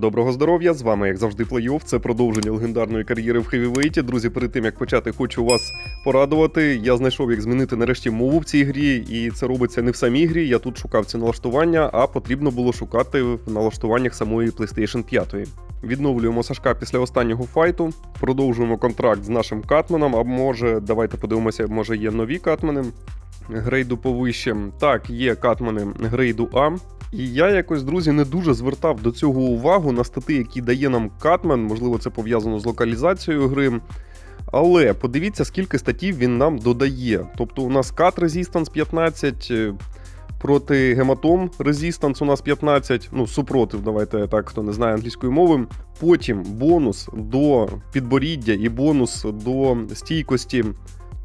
Доброго здоров'я! З вами, як завжди, плей-офф. Це продовження легендарної кар'єри в хевівейті. Друзі, перед тим як почати, хочу вас порадувати. Я знайшов, як змінити нарешті мову в цій грі, і це робиться не в самій грі. Я тут шукав ці налаштування, а потрібно було шукати в налаштуваннях самої PlayStation 5. Відновлюємо Сашка після останнього файту. Продовжуємо контракт з нашим катменом. А може, давайте подивимося, може є нові катмени. Грейду повище. Так, є катмени грейду А. І я якось, друзі, не дуже звертав до цього увагу на стати, які дає нам Катмен. Можливо, це пов'язано з локалізацією гри. Але подивіться, скільки статів він нам додає. Тобто, у нас Cut Resistance 15, е, проти Гематом Resistance у нас 15, ну, супротив, давайте так, хто не знає англійської мови. Потім бонус до підборіддя і бонус до стійкості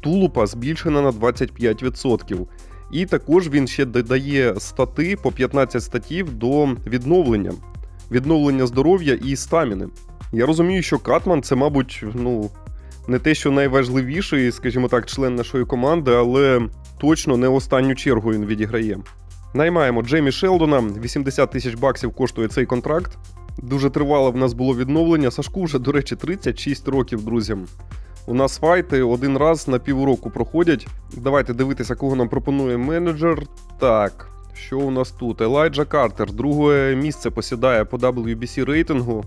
тулупа збільшена на 25%. І також він ще додає стати по 15 статів до відновлення, відновлення здоров'я і стаміни. Я розумію, що Катман це, мабуть, ну, не те, що найважливіший, скажімо так, член нашої команди, але точно не останню чергу він відіграє. Наймаємо Джеймі Шелдона, 80 тисяч баксів коштує цей контракт. Дуже тривале в нас було відновлення. Сашку вже, до речі, 36 років, друзям. У нас файти один раз на півроку проходять. Давайте дивитися, кого нам пропонує менеджер. Так, що у нас тут? Елайджа Картер, друге місце посідає по WBC рейтингу.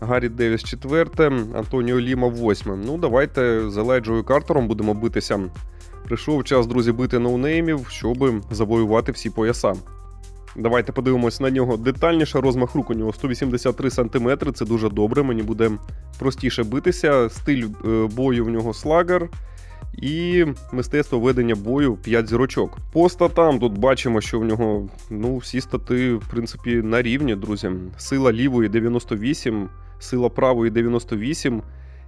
Гаррі Девіс четверте, Антоніо Ліма восьме. Ну, давайте з Елайджою Картером будемо битися. Прийшов час, друзі, бити ноунеймів, щоб завоювати всі пояса. Давайте подивимось на нього детальніше. Розмах рук у нього 183 см, це дуже добре, мені буде простіше битися. Стиль е, бою в нього слагер. І мистецтво ведення бою 5 зірочок. По статам тут бачимо, що в нього ну, всі стати, в принципі, на рівні, друзі. Сила лівої 98, сила правої 98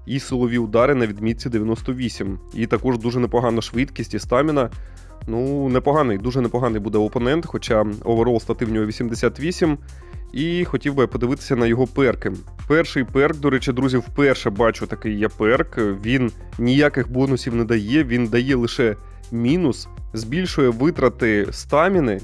і силові удари на відмітці 98. І також дуже непогана швидкість і стаміна. Ну, непоганий, дуже непоганий буде опонент, хоча оверол стати в нього 88. І хотів би подивитися на його перки. Перший перк, до речі, друзі, вперше бачу такий є перк. Він ніяких бонусів не дає, він дає лише мінус, збільшує витрати стаміни,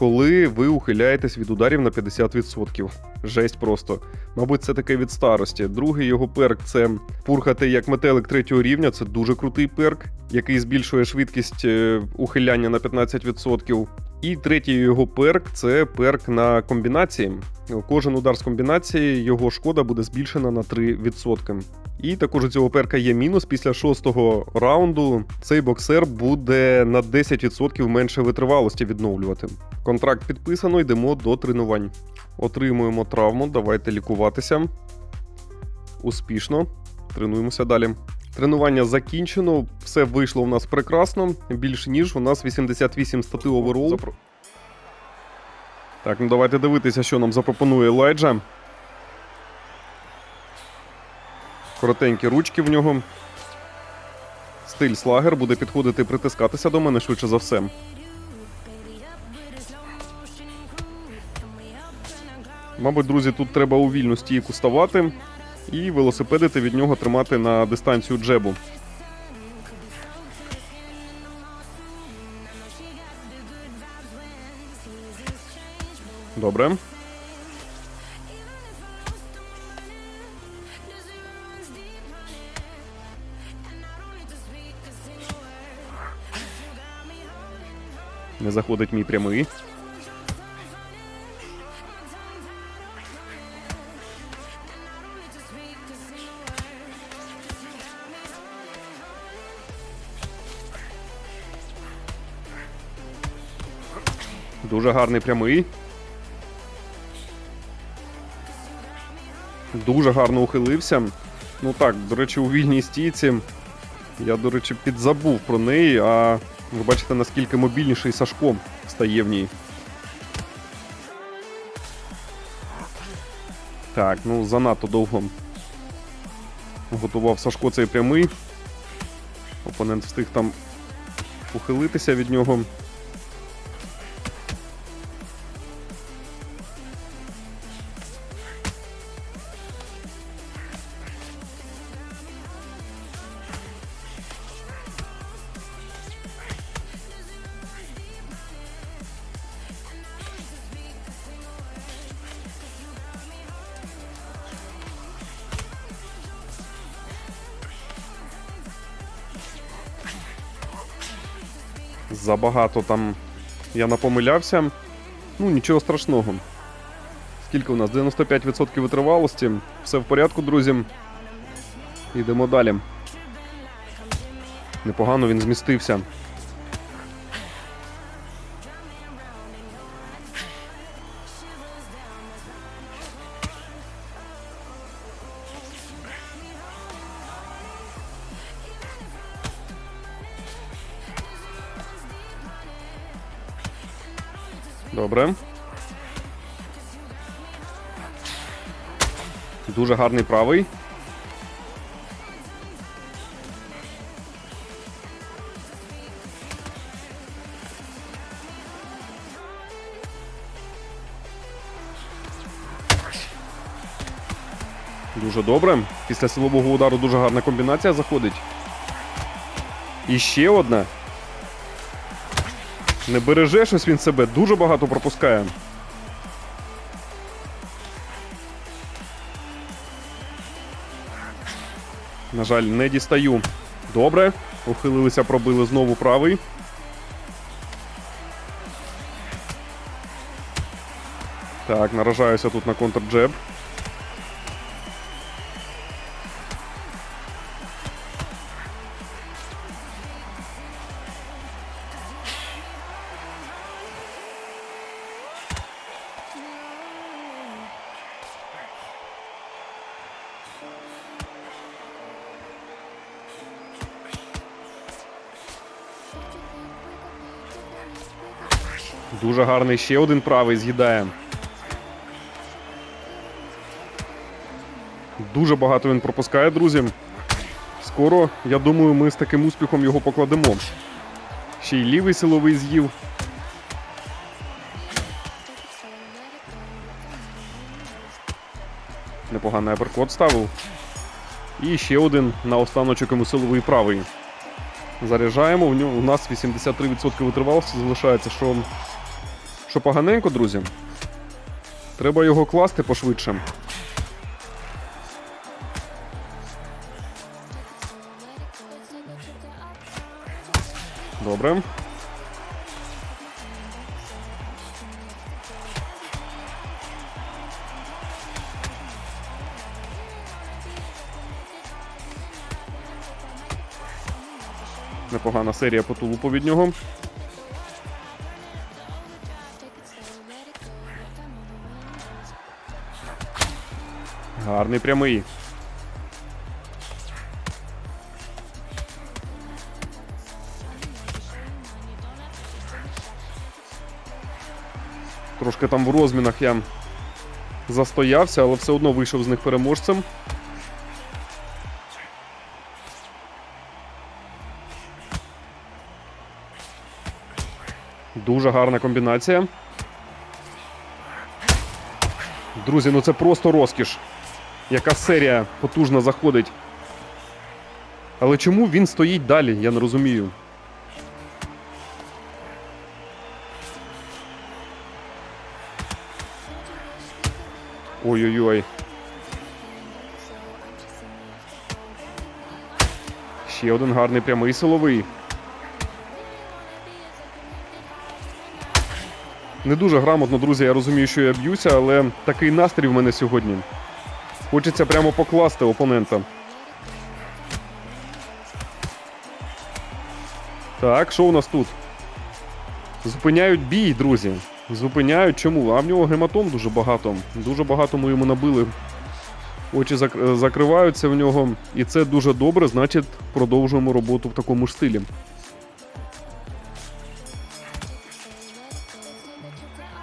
коли ви ухиляєтесь від ударів на 50%. Жесть просто. Мабуть, це таке від старості. Другий його перк це пурхати як метелик третього рівня. Це дуже крутий перк, який збільшує швидкість е, ухиляння на 15%. І третій його перк це перк на комбінації. Кожен удар з комбінації, його шкода буде збільшена на 3%. І також у цього перка є мінус. Після шостого раунду цей боксер буде на 10% менше витривалості відновлювати. Контракт підписано, йдемо до тренувань. Отримуємо травму, давайте лікуватися. Успішно. Тренуємося далі. Тренування закінчено, все вийшло у нас прекрасно. Більш ніж у нас 88 стати оверол. Запро... Так, ну давайте дивитися, що нам запропонує Лайджа. Коротенькі ручки в нього. Стиль слагер буде підходити притискатися до мене швидше за все. Мабуть, друзі, тут треба у вільну стійку ставати і велосипедити від нього тримати на дистанцію джебу. Добре. Не заходить мій прямий. Дуже гарний прямий. Дуже гарно ухилився. Ну так, до речі, у вільній стійці. Я, до речі, підзабув про неї, а ви бачите, наскільки мобільніший Сашко стає в ній. Так, ну занадто довго готував Сашко цей прямий. Опонент встиг там ухилитися від нього. Забагато там я напомилявся. Ну, нічого страшного. Скільки у нас? 95% витривалості. Все в порядку, друзі. Йдемо далі. Непогано він змістився. Добре. Дуже гарний правий. Дуже добре. Після силового удару дуже гарна комбінація заходить. І ще одна. Не береже щось він себе, дуже багато пропускає. На жаль, не дістаю. Добре. Ухилилися, пробили знову правий. Так, наражаюся тут на контрджеб. Гарний ще один правий з'їдає. Дуже багато він пропускає, друзі. Скоро, я думаю, ми з таким успіхом його покладемо. Ще й лівий силовий з'їв. Непоганий аперкот ставив. І ще один на останочок йому силовий правий. Заряджаємо. У нас 83% витривалості залишається, що, що поганенько, друзі. Треба його класти пошвидше. Добре. Непогана серія по тулупу від нього. Гарний прямий. Трошки там в розмінах я застоявся, але все одно вийшов з них переможцем. Дуже гарна комбінація. Друзі, ну це просто розкіш. Яка серія потужно заходить. Але чому він стоїть далі, я не розумію. Ой-ой-ой. Ще один гарний прямий силовий. Не дуже грамотно, друзі, я розумію, що я б'юся, але такий настрій в мене сьогодні. Хочеться прямо покласти опонента. Так, що у нас тут? Зупиняють бій, друзі. Зупиняють чому? А в нього гематом дуже багато. Дуже багато ми йому набили. Очі закриваються в нього. І це дуже добре, значить, продовжуємо роботу в такому ж стилі.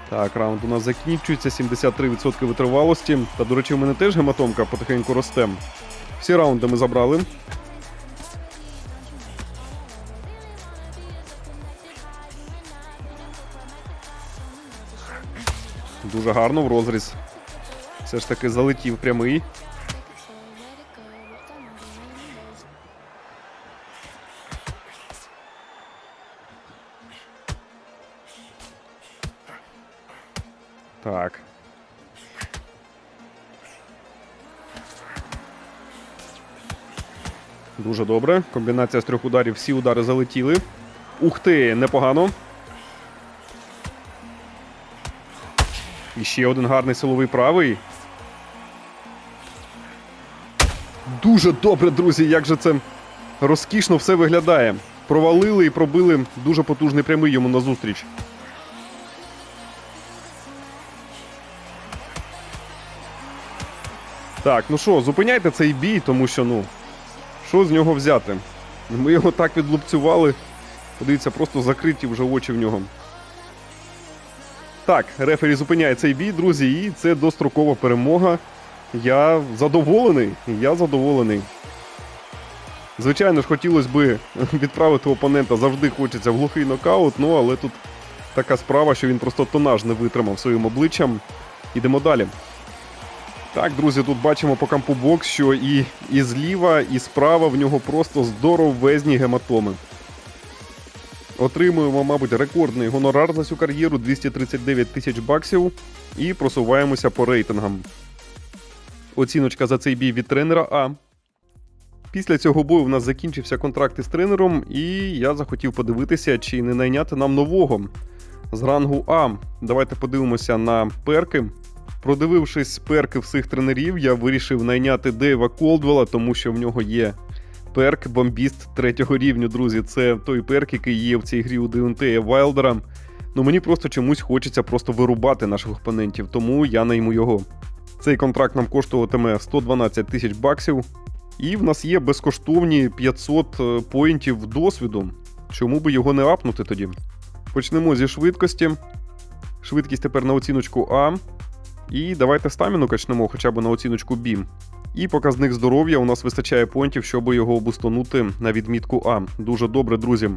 Так, раунд у нас закінчується, 73% витривалості. Та, до речі, в мене теж гематомка потихеньку росте. Всі раунди ми забрали. Дуже гарно в розріз. Все ж таки залетів прямий. Так. Дуже добре. Комбінація з трьох ударів. Всі удари залетіли. Ух ти, непогано. І ще один гарний силовий правий. Дуже добре, друзі, як же це розкішно все виглядає. Провалили і пробили дуже потужний прямий йому назустріч. Так, ну що, зупиняйте цей бій, тому що, ну, що з нього взяти? Ми його так відлупцювали. Подивіться, просто закриті вже очі в нього. Так, рефері зупиняє цей бій, друзі, і це дострокова перемога. Я задоволений. Я задоволений. Звичайно ж, хотілося б відправити опонента завжди хочеться в глухий нокаут, ну але тут така справа, що він просто тонаж не витримав своїм обличчям. Ідемо далі. Так, друзі, тут бачимо по кампу бокс, що і, і зліва, і справа в нього просто здоровезні гематоми. Отримуємо, мабуть, рекордний гонорар за цю кар'єру 239 тисяч баксів. І просуваємося по рейтингам. Оціночка за цей бій від тренера А. Після цього бою в нас закінчився контракт із тренером, і я захотів подивитися, чи не найняти нам нового з рангу А. Давайте подивимося на перки. Продивившись перки всіх тренерів, я вирішив найняти Дейва Колдвелла, тому що в нього є перк бомбіст третього рівню, друзі. Це той перк, який є в цій грі у Деонтея Вайлдера. Ну мені просто чомусь хочеться просто вирубати наших опонентів, тому я найму його. Цей контракт нам коштуватиме 112 тисяч баксів. І в нас є безкоштовні 500 е, поінтів досвіду. Чому би його не апнути тоді? Почнемо зі швидкості. Швидкість тепер на оціночку А. І давайте стаміну качнемо хоча б на оціночку B. І показник здоров'я у нас вистачає понтів, щоб його обустонути на відмітку А. Дуже добре, друзі.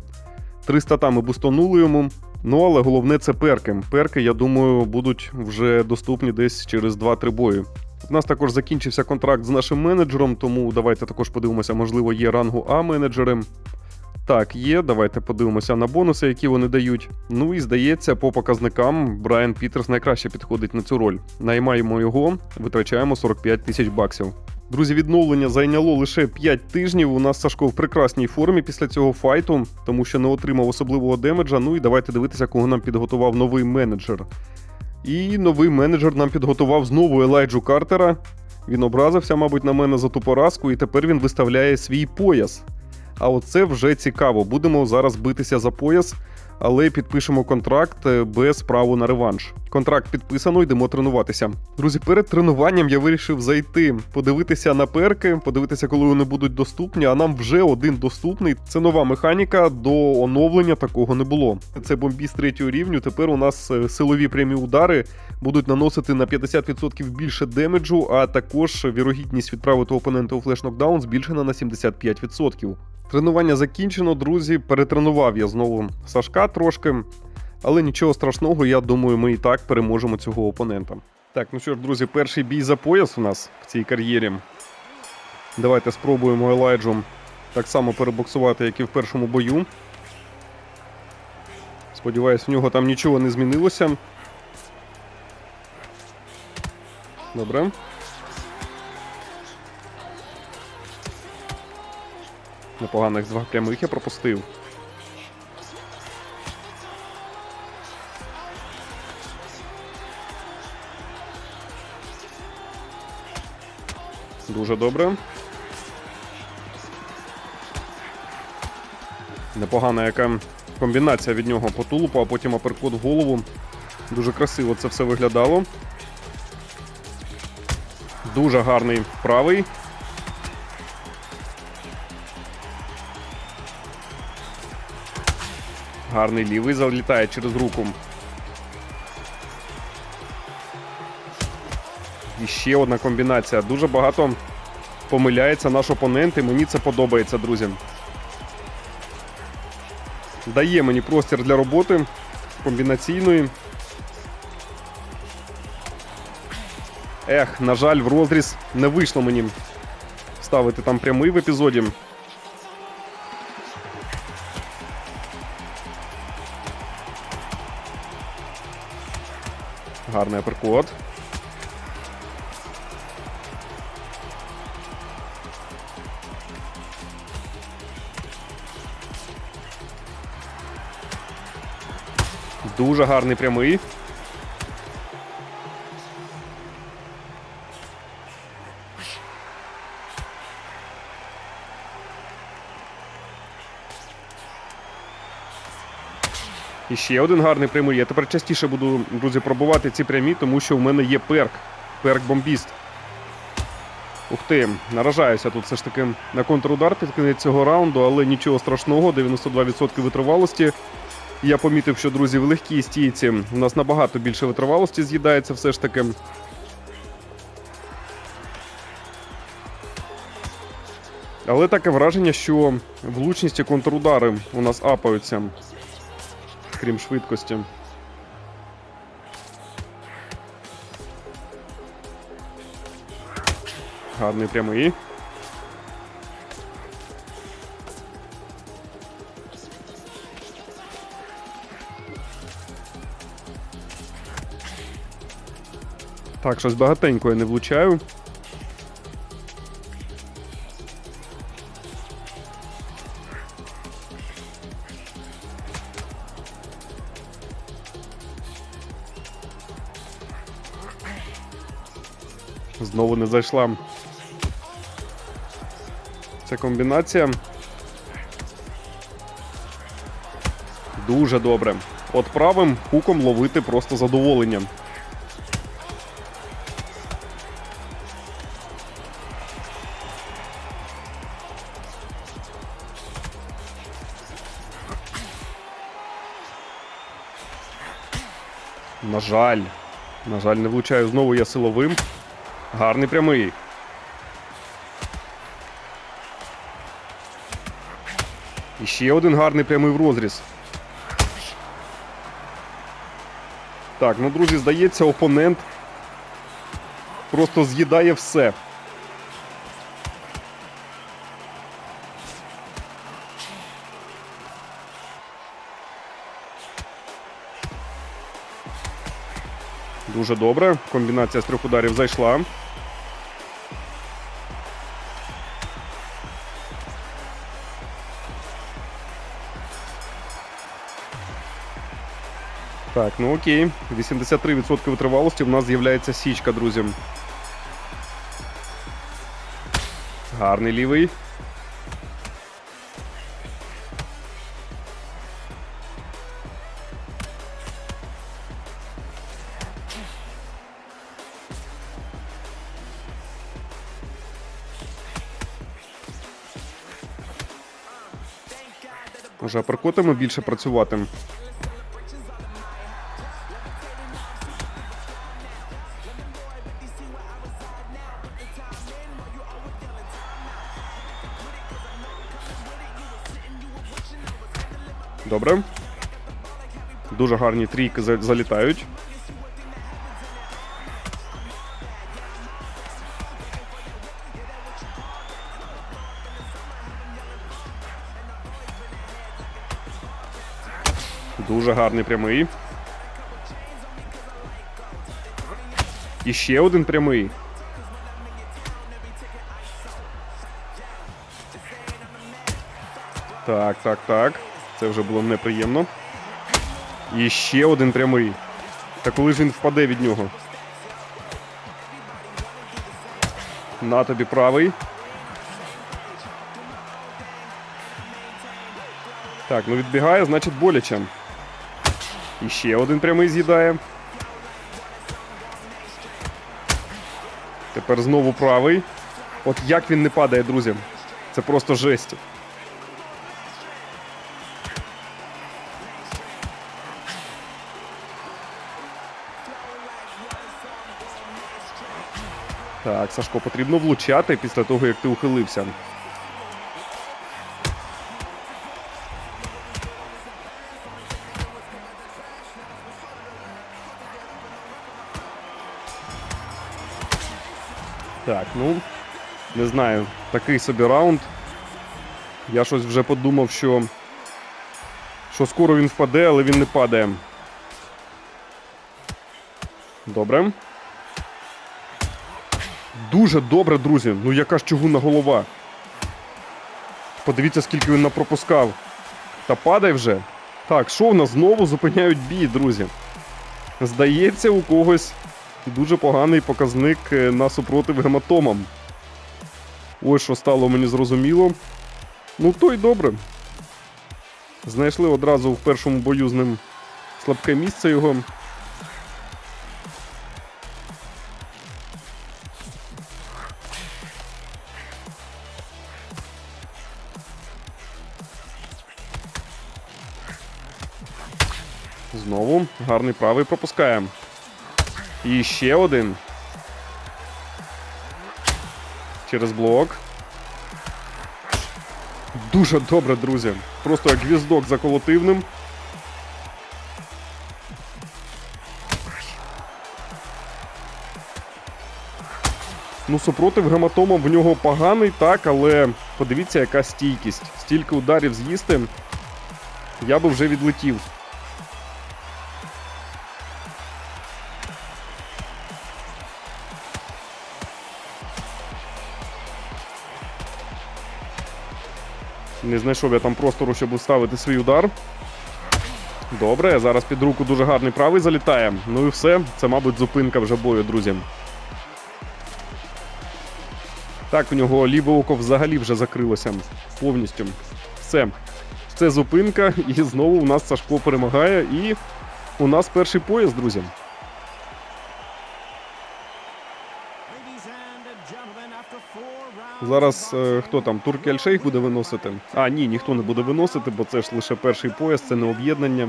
300 та ми бустонули йому. Ну, але головне це перки. Перки, я думаю, будуть вже доступні десь через 2-3 бої. У нас також закінчився контракт з нашим менеджером, тому давайте також подивимося, можливо, є рангу А менеджери. Так, є. Давайте подивимося на бонуси, які вони дають. Ну і здається, по показникам Брайан Пітерс найкраще підходить на цю роль. Наймаємо його, витрачаємо 45 тисяч баксів. Друзі, відновлення зайняло лише 5 тижнів. У нас Сашко в прекрасній формі після цього файту, тому що не отримав особливого демеджа. Ну і давайте дивитися, кого нам підготував новий менеджер. І новий менеджер нам підготував знову Елайджу Картера. Він образився, мабуть, на мене за ту поразку, і тепер він виставляє свій пояс. А оце вже цікаво. Будемо зараз битися за пояс, але підпишемо контракт е, без права на реванш. Контракт підписано, йдемо тренуватися. Друзі, перед тренуванням я вирішив зайти, подивитися на перки, подивитися, коли вони будуть доступні. А нам вже один доступний. Це нова механіка. До оновлення такого не було. Це бомбіст третього рівню. Тепер у нас е, силові прямі удари будуть наносити на 50% більше демеджу, а також вірогідність відправити опонента у флеш-нокдаун збільшена на 75%. Тренування закінчено, друзі. Перетренував я знову Сашка трошки. Але нічого страшного, я думаю, ми і так переможемо цього опонента. Так, ну що ж, друзі, перший бій за пояс у нас в цій кар'єрі. Давайте спробуємо Елайджу так само перебоксувати, як і в першому бою. Сподіваюсь, в нього там нічого не змінилося. Добре. Непоганих два прямих я пропустив. Дуже добре. Непогана яка комбінація від нього по тулупу, а потім аперкот в голову. Дуже красиво це все виглядало. Дуже гарний правий. Гарний лівий залітає через руку. І ще одна комбінація. Дуже багато помиляється наш опонент, і мені це подобається, друзі. Дає мені простір для роботи комбінаційної. Ех, на жаль, в розріз не вийшло мені ставити там прямий в епізоді. Гарний апперкот. Дуже гарний прямий. Ще один гарний прямий. Я тепер частіше буду, друзі, пробувати ці прямі, тому що в мене є перк. Перк бомбіст. Ух ти, наражаюся тут все ж таки на контрудар під кінець цього раунду, але нічого страшного, 92% витривалості. Я помітив, що, друзі, в легкій стійці у нас набагато більше витривалості з'їдається все ж таки. Але таке враження, що влучність і контрудари у нас апаються, крім швидкості. Гарний прямий. Так, щось багатенько я не влучаю. Знову не зайшла. Ця комбінація. Дуже добре. От правим хуком ловити просто задоволення. На жаль. На жаль, не влучаю. Знову я силовим. Гарний прямий. І ще один гарний прямий в розріз. Так, ну, друзі, здається, опонент просто з'їдає все. Дуже добре. Комбінація з трьох ударів зайшла. Так, ну окей. 83% витривалості. В нас з'являється січка, друзі. Гарний лівий. Може, аперкотами більше працювати. Добре. Дуже гарні трійки залітають. Дуже гарний прямий. І ще один прямий. Так, так, так. Це вже було неприємно. І ще один прямий. Та коли ж він впаде від нього? На тобі правий. Так, ну відбігає, значить боляче. І ще один прямий з'їдає. Тепер знову правий. От як він не падає, друзі. Це просто жесть. Так, Сашко, потрібно влучати після того, як ти ухилився. Ну, не знаю, такий собі раунд. Я щось вже подумав, що, що скоро він впаде, але він не падає. Добре. Дуже добре, друзі. Ну яка ж чугунна голова. Подивіться, скільки він напропускав. Та падай вже. Так, що в нас знову зупиняють бій, друзі? Здається, у когось дуже поганий показник е, на супротив гематомам. Ось що стало мені зрозуміло. Ну, то й добре. Знайшли одразу в першому бою з ним слабке місце його. Знову гарний правий пропускає. І ще один. Через блок. Дуже добре, друзі. Просто як гвіздок заколотив ним. Ну, супротив гематома в нього поганий, так, але подивіться, яка стійкість. Стільки ударів з'їсти. Я би вже відлетів. Не знайшов я там простору, щоб вставити свій удар. Добре, зараз під руку дуже гарний правий залітає. Ну і все. Це, мабуть, зупинка вже бою, друзі. Так, у нього ліве око взагалі вже закрилося повністю. Все. Це зупинка, і знову у нас Сашко перемагає. І у нас перший пояс, друзі. Зараз е, хто там? Турки Альшейх буде виносити? А, ні, ніхто не буде виносити, бо це ж лише перший пояс, це не об'єднання.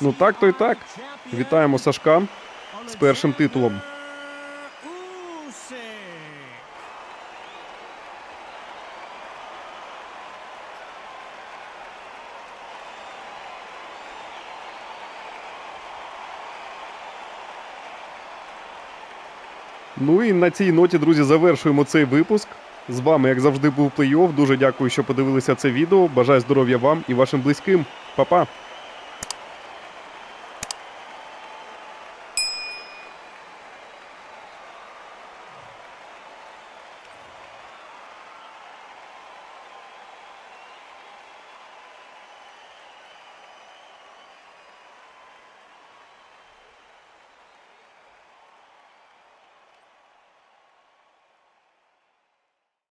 Ну так, то й так. Вітаємо Сашка з першим титулом. Ну і на цій ноті, друзі, завершуємо цей випуск. З вами, як завжди, був плей-офф. Дуже дякую, що подивилися це відео. Бажаю здоров'я вам і вашим близьким. Па-па!